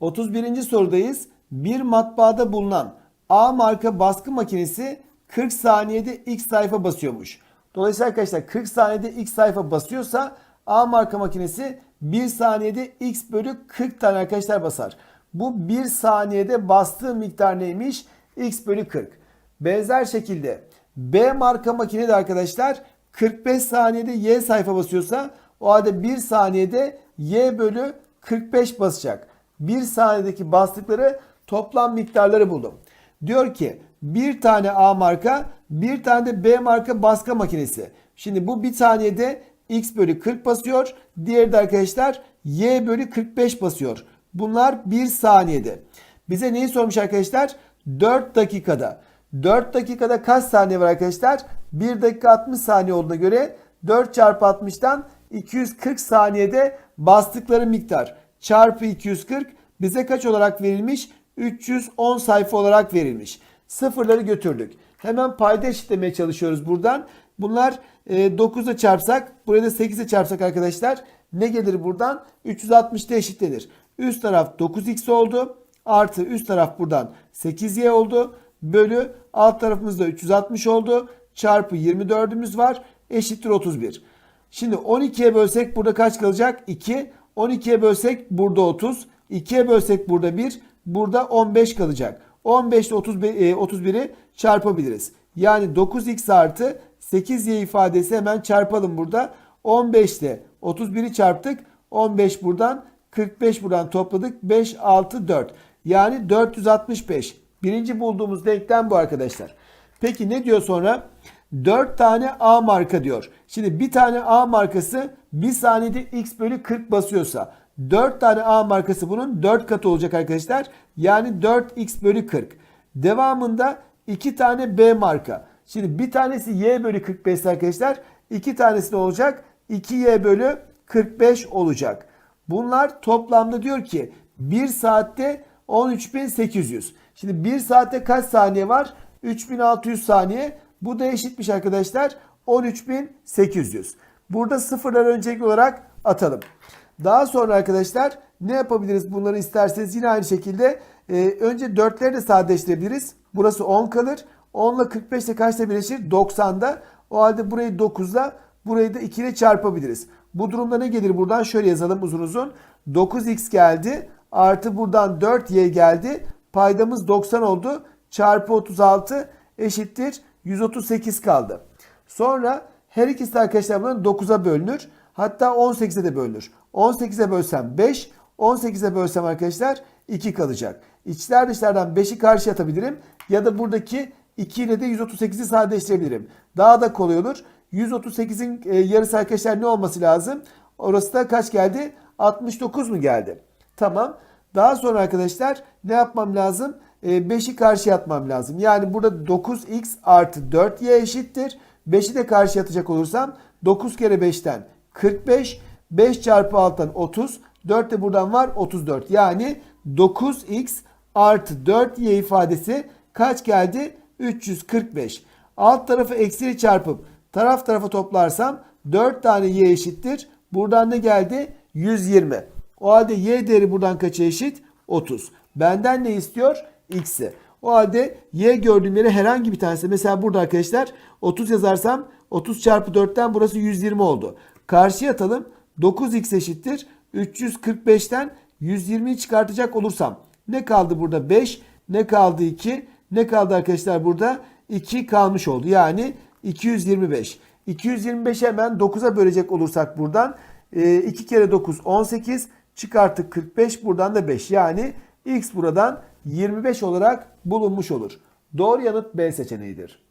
31. sorudayız. Bir matbaada bulunan A marka baskı makinesi 40 saniyede X sayfa basıyormuş. Dolayısıyla arkadaşlar 40 saniyede X sayfa basıyorsa A marka makinesi 1 saniyede X bölü 40 tane arkadaşlar basar. Bu 1 saniyede bastığı miktar neymiş? X bölü 40. Benzer şekilde B marka makine de arkadaşlar 45 saniyede Y sayfa basıyorsa o halde 1 saniyede Y bölü 45 basacak. 1 saniyedeki bastıkları toplam miktarları buldum. Diyor ki bir tane A marka bir tane de B marka baskı makinesi. Şimdi bu bir saniyede X bölü 40 basıyor. Diğeri de arkadaşlar Y bölü 45 basıyor. Bunlar 1 saniyede. Bize neyi sormuş arkadaşlar? 4 dakikada. 4 dakikada kaç saniye var arkadaşlar? 1 dakika 60 saniye olduğuna göre 4 çarpı 60'tan 240 saniyede bastıkları miktar çarpı 240 bize kaç olarak verilmiş? 310 sayfa olarak verilmiş. Sıfırları götürdük. Hemen payda eşitlemeye çalışıyoruz buradan. Bunlar e, 9'a çarpsak, buraya da 8'e çarpsak arkadaşlar ne gelir buradan? 360'da eşitlenir. Üst taraf 9x oldu. Artı üst taraf buradan 8y oldu. Bölü alt tarafımızda 360 oldu. Çarpı 24'ümüz var. Eşittir 31. Şimdi 12'ye bölsek burada kaç kalacak? 2. 12'ye bölsek burada 30. 2'ye bölsek burada 1. Burada 15 kalacak. 15 ile 31'i çarpabiliriz. Yani 9x artı 8y ifadesi hemen çarpalım burada. 15 ile 31'i çarptık. 15 buradan 45 buradan topladık. 5, 6, 4. Yani 465. Birinci bulduğumuz denklem bu arkadaşlar. Peki ne diyor sonra? 4 tane A marka diyor. Şimdi bir tane A markası 1 saniyede x bölü 40 basıyorsa 4 tane A markası bunun 4 katı olacak arkadaşlar. Yani 4x bölü 40. Devamında 2 tane B marka. Şimdi bir tanesi y bölü 45 arkadaşlar. 2 tanesi ne olacak? 2y bölü 45 olacak. Bunlar toplamda diyor ki 1 saatte 13.800. Şimdi 1 saatte kaç saniye var? 3600 saniye. Bu da eşitmiş arkadaşlar. 13.800. Burada sıfırları öncelikli olarak atalım. Daha sonra arkadaşlar ne yapabiliriz bunları isterseniz yine aynı şekilde e, önce 4'leri de sadeleştirebiliriz. Burası 10 kalır. 10 ile 45 ile kaçta birleşir? 90'da. O halde burayı 9'la burayı da 2 ile çarpabiliriz. Bu durumda ne gelir buradan? Şöyle yazalım uzun uzun. 9x geldi. Artı buradan 4y geldi. Paydamız 90 oldu. Çarpı 36 eşittir. 138 kaldı. Sonra her ikisi de arkadaşlar bunun 9'a bölünür. Hatta 18'e de bölünür. 18'e bölsem 5. 18'e bölsem arkadaşlar 2 kalacak. İçler dışlardan 5'i karşı atabilirim. Ya da buradaki 2 ile de 138'i sadeleştirebilirim. Daha da kolay olur. 138'in e, yarısı arkadaşlar ne olması lazım? Orası da kaç geldi? 69 mu geldi? Tamam. Daha sonra arkadaşlar ne yapmam lazım? 5'i karşıya atmam lazım. Yani burada 9x artı 4y eşittir. 5'i de karşıya atacak olursam 9 kere 5'ten 45. 5 çarpı 6'dan 30. 4 de buradan var 34. Yani 9x artı 4y ifadesi kaç geldi? 345. Alt tarafı eksiyle çarpıp taraf tarafa toplarsam 4 tane y eşittir. Buradan ne geldi? 120. O halde y değeri buradan kaça eşit? 30. Benden ne istiyor? X'i. O halde y gördüğüm yere herhangi bir tanesi. Mesela burada arkadaşlar 30 yazarsam 30 çarpı 4'ten burası 120 oldu. Karşıya atalım. 9x eşittir. 345'ten 120'yi çıkartacak olursam ne kaldı burada? 5. Ne kaldı 2? Ne kaldı arkadaşlar burada? 2 kalmış oldu. Yani 225. 225'i hemen 9'a bölecek olursak buradan 2 kere 9 18 çıkarttık 45 buradan da 5. Yani x buradan 25 olarak bulunmuş olur. Doğru yanıt B seçeneğidir.